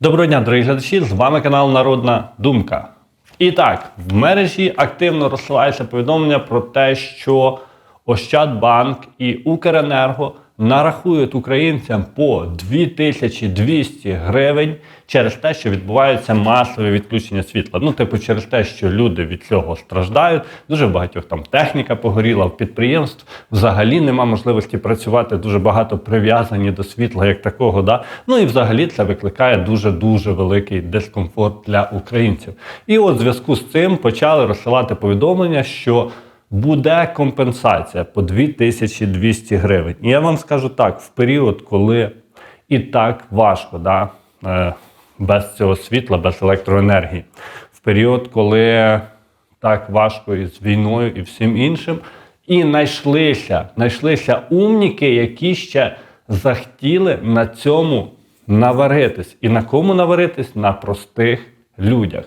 Доброго дня, дорогі глядачі! З вами канал Народна Думка. І так, в мережі активно розсилається повідомлення про те, що Ощадбанк і Укренерго нарахують українцям по 2200 гривень через те, що відбуваються масові відключення світла. Ну, типу, через те, що люди від цього страждають. Дуже багатьох там техніка погоріла в підприємств. Взагалі нема можливості працювати. Дуже багато прив'язані до світла як такого. Да? Ну і взагалі це викликає дуже дуже великий дискомфорт для українців. І от в зв'язку з цим почали розсилати повідомлення, що буде компенсація по 2200 гривень. І я вам скажу так: в період, коли і так важко, да, е, без цього світла, без електроенергії, в період, коли так важко і з війною, і всім іншим, і знайшлися, знайшлися умніки, які ще захотіли на цьому наваритись. І на кому наваритись? На простих людях.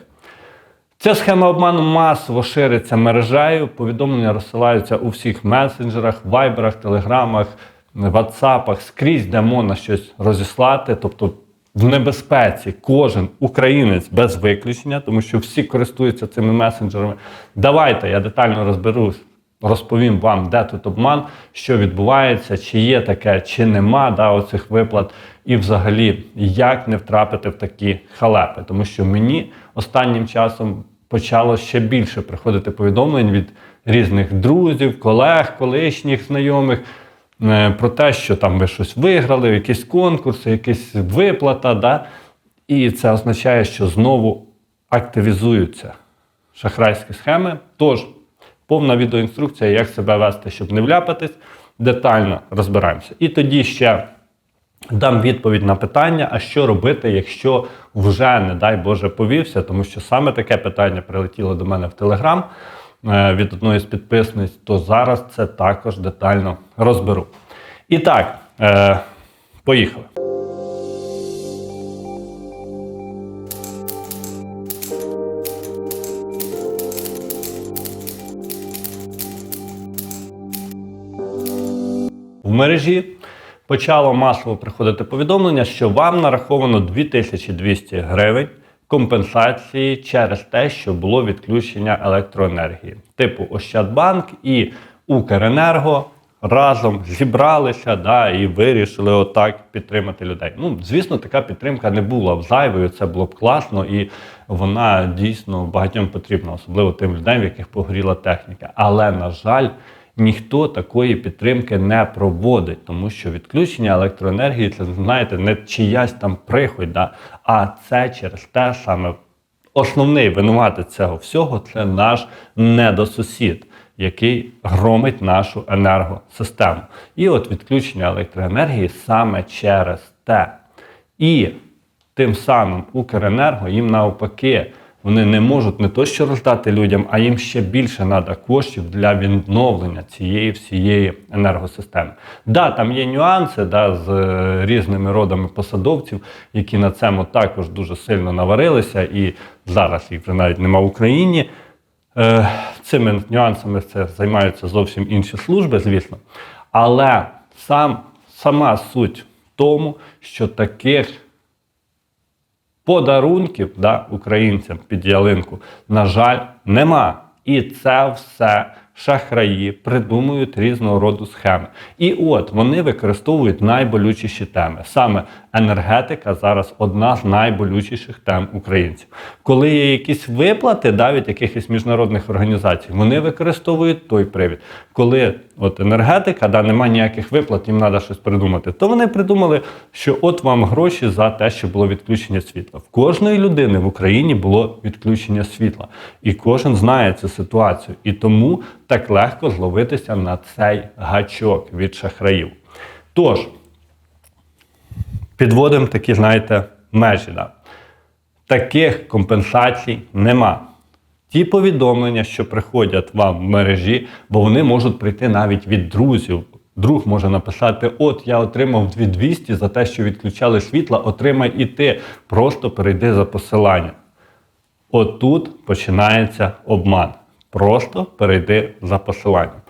Ця схема обману масово шириться мережею. Повідомлення розсилаються у всіх месенджерах, вайберах, телеграмах, ватсапах, скрізь, де можна щось розіслати. Тобто в небезпеці кожен українець без виключення, тому що всі користуються цими месенджерами. Давайте я детально розберусь. Розповім вам, де тут обман, що відбувається, чи є таке, чи нема да, оцих виплат, і взагалі як не втрапити в такі халепи. Тому що мені останнім часом почало ще більше приходити повідомлень від різних друзів, колег, колишніх знайомих е, про те, що там ви щось виграли, якісь конкурси, якась виплата. Да? І це означає, що знову активізуються шахрайські схеми. Тож, повна відеоінструкція, як себе вести, щоб не вляпатись, детально розбираємося. І тоді ще дам відповідь на питання, а що робити, якщо вже, не дай Боже, повівся, тому що саме таке питання прилетіло до мене в Телеграм е, від одної з підписниць, то зараз це також детально розберу. І так, е, поїхали. В мережі почало масово приходити повідомлення, що вам нараховано 2200 гривень компенсації через те, що було відключення електроенергії. Типу Ощадбанк і Укренерго разом зібралися да, і вирішили отак підтримати людей. Ну, звісно, така підтримка не була б зайвою, це було б класно, і вона дійсно багатьом потрібна, особливо тим людям, в яких погоріла техніка. Але, на жаль, ніхто такої підтримки не проводить, тому що відключення електроенергії це знаєте не чиясь там прихоть, да, а це через те саме основний винуватець цього всього це наш недосусід, який громить нашу енергосистему. І от відключення електроенергії саме через те. І тим самим Укренерго їм навпаки. Вони не можуть не то що роздати людям, а їм ще більше треба коштів для відновлення цієї всієї енергосистеми. Да, там є нюанси да, з е, різними родами посадовців, які на цьому також дуже сильно наварилися, і зараз їх вже навіть нема в Україні. Е, цими нюансами це займаються зовсім інші служби, звісно. Але сам, сама суть в тому, що таких подарунків да, українцям під ялинку, на жаль, нема. І це все шахраї придумують різного роду схеми. І от вони використовують найболючіші теми. Саме енергетика зараз одна з найболючіших тем українців. Коли є якісь виплати да, від якихось міжнародних організацій, вони використовують той привід. Коли от енергетика, да, немає ніяких виплат, їм треба щось придумати, то вони придумали, що от вам гроші за те, що було відключення світла. В кожної людини в Україні було відключення світла, і кожен знає цю ситуацію. І тому так легко зловитися на цей гачок від шахраїв. Тож, підводимо такі, знаєте, межі. Да. Таких компенсацій нема. Ті повідомлення, що приходять вам в мережі, бо вони можуть прийти навіть від друзів. Друг може написати: От я отримав 2200 за те, що відключали світла, отримай і ти. Просто перейди за посиланням. Отут починається обман. Просто перейди за посиланням.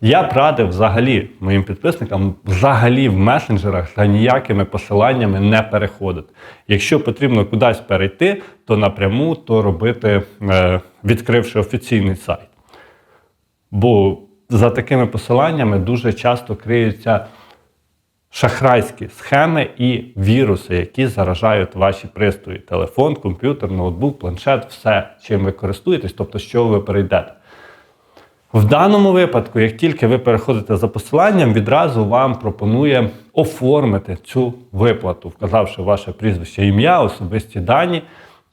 Я б радив взагалі моїм підписникам взагалі в месенджерах за ніякими посиланнями не переходити. Якщо потрібно кудись перейти, то напряму то робити, е, відкривши офіційний сайт. Бо за такими посиланнями дуже часто криються шахрайські схеми і віруси, які заражають ваші пристрої: телефон, комп'ютер, ноутбук, планшет, все, чим ви користуєтесь, тобто що ви перейдете. В даному випадку, як тільки ви переходите за посиланням, відразу вам пропонує оформити цю виплату, вказавши ваше прізвище, ім'я, особисті дані,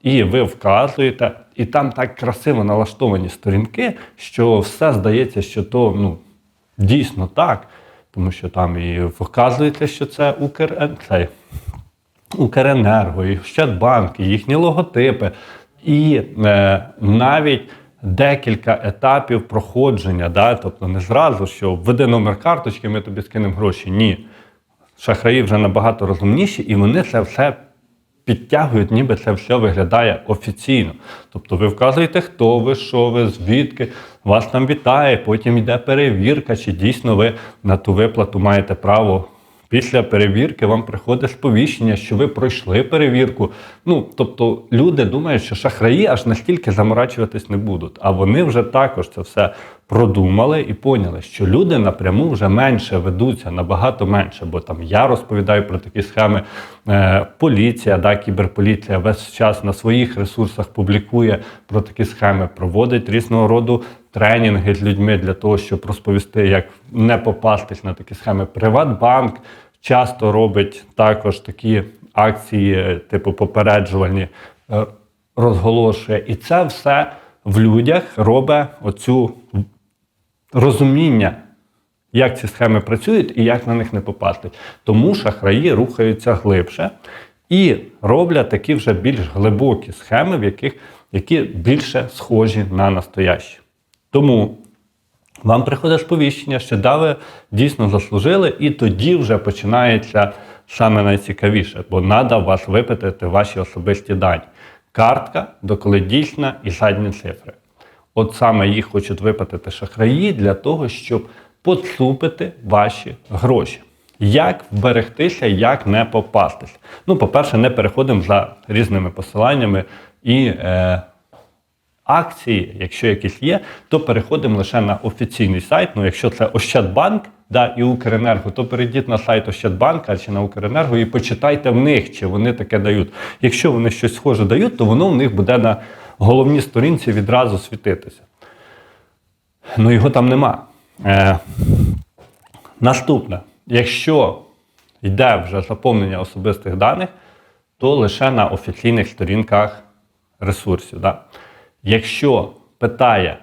і ви вказуєте, і там так красиво налаштовані сторінки, що все здається, що то ну, дійсно так, тому що там і вказується, що це Укр... цей, Укренерго, і Щадбанк, і їхні логотипи, і е, навіть декілька етапів проходження. Да? Тобто не зразу, що введи номер карточки, ми тобі скинемо гроші. Ні. Шахраї вже набагато розумніші, і вони це все підтягують, ніби це все виглядає офіційно. Тобто ви вказуєте, хто ви, що ви, звідки, вас там вітає, потім йде перевірка, чи дійсно ви на ту виплату маєте право. Після перевірки вам приходить сповіщення, що ви пройшли перевірку. Ну, тобто люди думають, що шахраї аж настільки заморачуватись не будуть. А вони вже також це все продумали і поняли, що люди напряму вже менше ведуться, набагато менше. Бо там я розповідаю про такі схеми. Е, поліція, да, кіберполіція весь час на своїх ресурсах публікує про такі схеми, проводить різного роду тренінги з людьми для того, щоб розповісти, як не попастись на такі схеми. Приватбанк часто робить також такі акції, типу попереджувальні, е, розголошує. І це все в людях робить оцю розуміння, як ці схеми працюють і як на них не попасти. Тому шахраї рухаються глибше і роблять такі вже більш глибокі схеми, в яких, які більше схожі на настоящі. Тому вам приходить сповіщення, що да, ви дійсно заслужили, і тоді вже починається саме найцікавіше, бо треба вас випитати ваші особисті дані. Картка, дійсна і задні цифри. От саме їх хочуть випитати шахраї для того, щоб поцупити ваші гроші. Як вберегтися, як не попастись? Ну, по-перше, не переходимо за різними посиланнями і е, акції, якщо якісь є, то переходимо лише на офіційний сайт. Ну, якщо це Ощадбанк да, і Укренерго, то перейдіть на сайт Ощадбанка чи на Укренерго і почитайте в них, чи вони таке дають. Якщо вони щось схоже дають, то воно в них буде на головній сторінці відразу світитися. Ну, його там нема. Е, Наступне, якщо йде вже заповнення особистих даних, то лише на офіційних сторінках ресурсів. Да? Якщо питає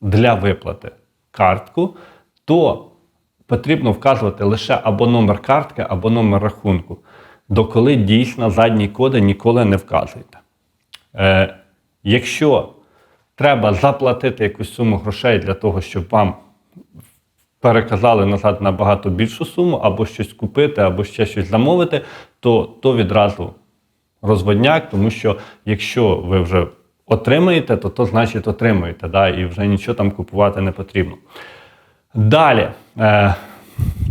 для виплати картку, то потрібно вказувати лише або номер картки, або номер рахунку. Доколи дійсно задні коди ніколи не вказуйте. Е, Якщо треба заплатити якусь суму грошей для того, щоб вам переказали назад набагато більшу суму, або щось купити, або ще щось замовити, то, то відразу розводняк, тому що якщо ви вже отримаєте, то то значить отримаєте, да, і вже нічого там купувати не потрібно. Далі, е,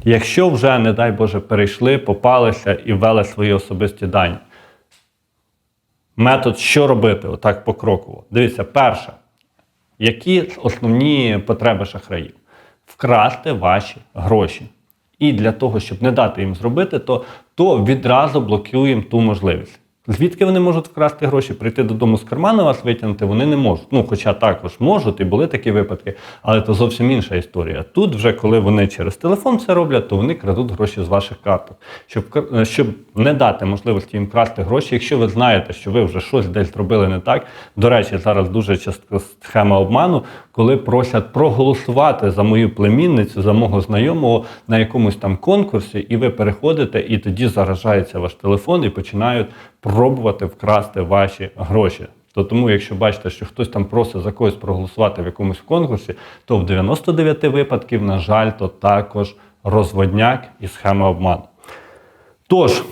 якщо вже, не дай Боже, перейшли, попалися і ввели свої особисті дані. Метод, що робити, отак покроково. Дивіться, перше, які основні потреби шахраїв? Вкрасти ваші гроші. І для того, щоб не дати їм зробити, то, то відразу блокуємо ту можливість. Звідки вони можуть вкрасти гроші, прийти додому з кармана вас витягнути, вони не можуть. Ну, хоча також можуть, і були такі випадки, але це зовсім інша історія. Тут, вже коли вони через телефон це роблять, то вони крадуть гроші з ваших карток. Щоб е, щоб не дати можливості їм красти гроші, якщо ви знаєте, що ви вже щось десь зробили не так. До речі, зараз дуже часто схема обману, коли просять проголосувати за мою племінницю, за мого знайомого на якомусь там конкурсі, і ви переходите, і тоді заражається ваш телефон і починають пробувати вкрасти ваші гроші. То тому, якщо бачите, що хтось там просить за когось проголосувати в якомусь конкурсі, то в 99 випадків, на жаль, то також розводняк і схема обману. Тож,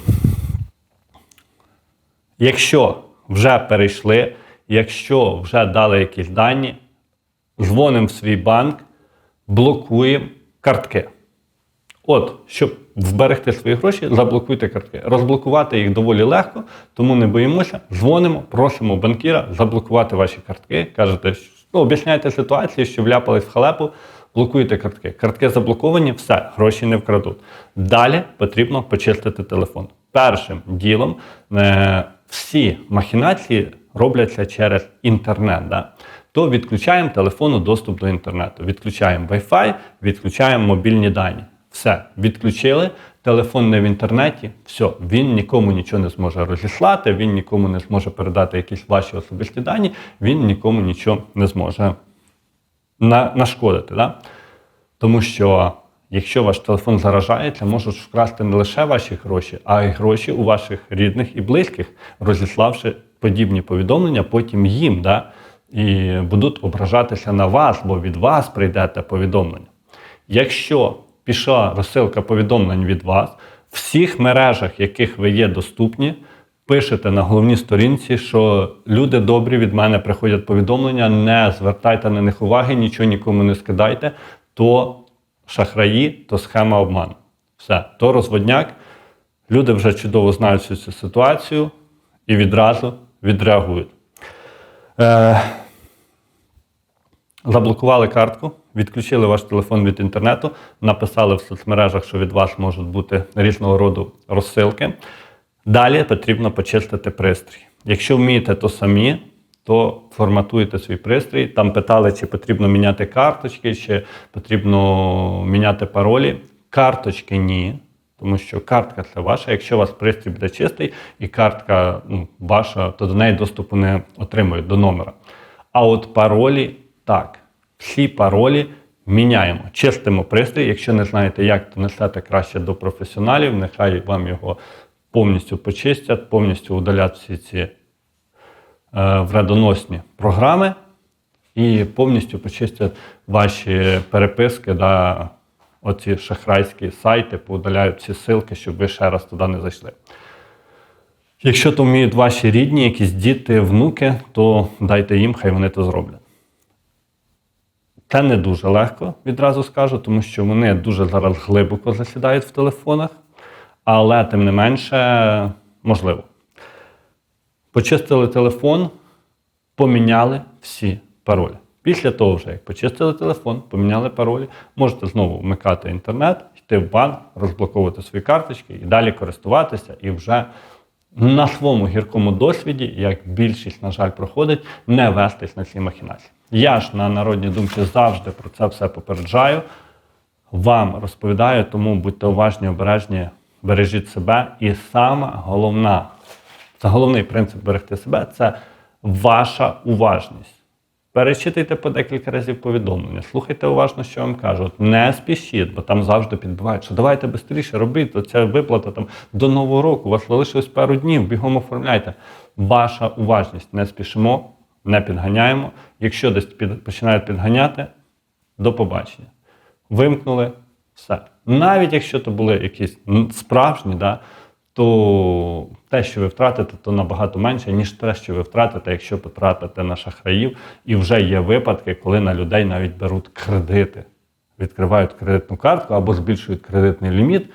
якщо вже перейшли, якщо вже дали якісь дані, дзвонимо в свій банк, блокуємо картки. От, щоб вберегти свої гроші, заблокуйте картки. Розблокувати їх доволі легко, тому не боїмося. Дзвонимо, просимо банкіра заблокувати ваші картки. Кажете, ну, об'ясняєте ситуацію, що вляпались в халепу, блокуєте картки. Картки заблоковані, все, гроші не вкрадуть. Далі потрібно почистити телефон. Першим ділом е, всі махінації робляться через інтернет. Да? То відключаємо телефону доступ до інтернету, відключаємо Wi-Fi, відключаємо мобільні дані. Все, відключили, телефон не в інтернеті, все, він нікому нічого не зможе розіслати, він нікому не зможе передати якісь ваші особисті дані, він нікому нічого не зможе на, нашкодити. Да? Тому що якщо ваш телефон заражається, можуть вкрасти не лише ваші гроші, а й гроші у ваших рідних і близьких, розіславши подібні повідомлення потім їм. Да? І будуть ображатися на вас, бо від вас прийде те повідомлення. Якщо пішла розсилка повідомлень від вас, в всіх мережах, яких ви є доступні, пишете на головній сторінці, що люди добрі від мене приходять повідомлення, не звертайте на них уваги, нічого нікому не скидайте, то шахраї, то схема обману. Все, то розводняк. Люди вже чудово знають всю цю ситуацію і відразу відреагують. Е, Заблокували картку, відключили ваш телефон від інтернету, написали в соцмережах, що від вас можуть бути різного роду розсилки. Далі потрібно почистити пристрій. Якщо вмієте, то самі, то форматуєте свій пристрій. Там питали, чи потрібно міняти карточки, чи потрібно міняти паролі. Карточки ні. Тому що картка це ваша. Якщо у вас пристрій буде чистий і картка ну, ваша, то до неї доступу не отримують до номера. А от паролі так. Всі паролі міняємо. Чистимо пристрій. Якщо не знаєте, як, то несете краще до професіоналів. Нехай вам його повністю почистять, повністю удалять всі ці е, вредоносні програми і повністю почистять ваші переписки, да, оці шахрайські сайти, поудаляють ці ссылки, щоб ви ще раз туди не зайшли. Якщо то вміють ваші рідні, якісь діти, внуки, то дайте їм, хай вони то зроблять. Це не дуже легко, відразу скажу, тому що вони дуже зараз глибоко засідають в телефонах, але тим не менше можливо. Почистили телефон, поміняли всі паролі. Після того, вже як почистили телефон, поміняли паролі, можете знову вмикати інтернет, йти в банк, розблоковувати свої карточки і далі користуватися, і вже на своєму гіркому досвіді, як більшість, на жаль, проходить, не вестись на ці махінації. Я ж на народній думці завжди про це все попереджаю. Вам розповідаю, тому будьте уважні, обережні, бережіть себе. І саме головна, це головний принцип берегти себе це ваша уважність. Перечитуйте по декілька разів повідомлення, слухайте уважно, що вам кажу. От Не спішіть, бо там завжди підбивають, що давайте швидше робіть, то ця виплата там до Нового року, у вас залишилось пару днів, бігом оформляйте. Ваша уважність. Не спішимо, не підганяємо. Якщо десь під, починають підганяти, до побачення. Вимкнули все. Навіть якщо то були якісь справжні, да, то те, що ви втратите, то набагато менше, ніж те, що ви втратите, якщо потрапите на шахраїв. І вже є випадки, коли на людей навіть беруть кредити, відкривають кредитну картку або збільшують кредитний ліміт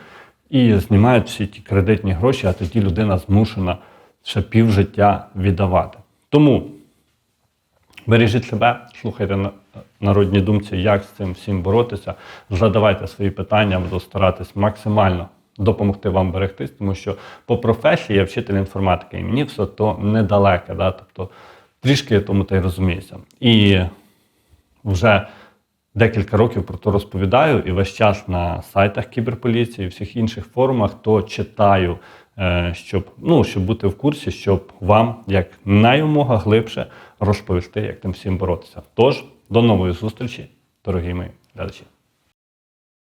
і знімають всі ті кредитні гроші, а тоді людина змушена ще півжиття віддавати. Тому Бережіть себе, слухайте на- народні думці, як з цим всім боротися. Задавайте свої питання, буду старатись максимально допомогти вам берегтись, тому що по професії я вчитель інформатики, і мені все то недалеке. Да? Тобто трішки я тому та й розуміюся. І вже декілька років про це розповідаю, і весь час на сайтах кіберполіції, і всіх інших форумах, то читаю, щоб, ну, щоб бути в курсі, щоб вам як найомога глибше розповісти, як тим всім боротися. Тож, до нової зустрічі, дорогі мої глядачі.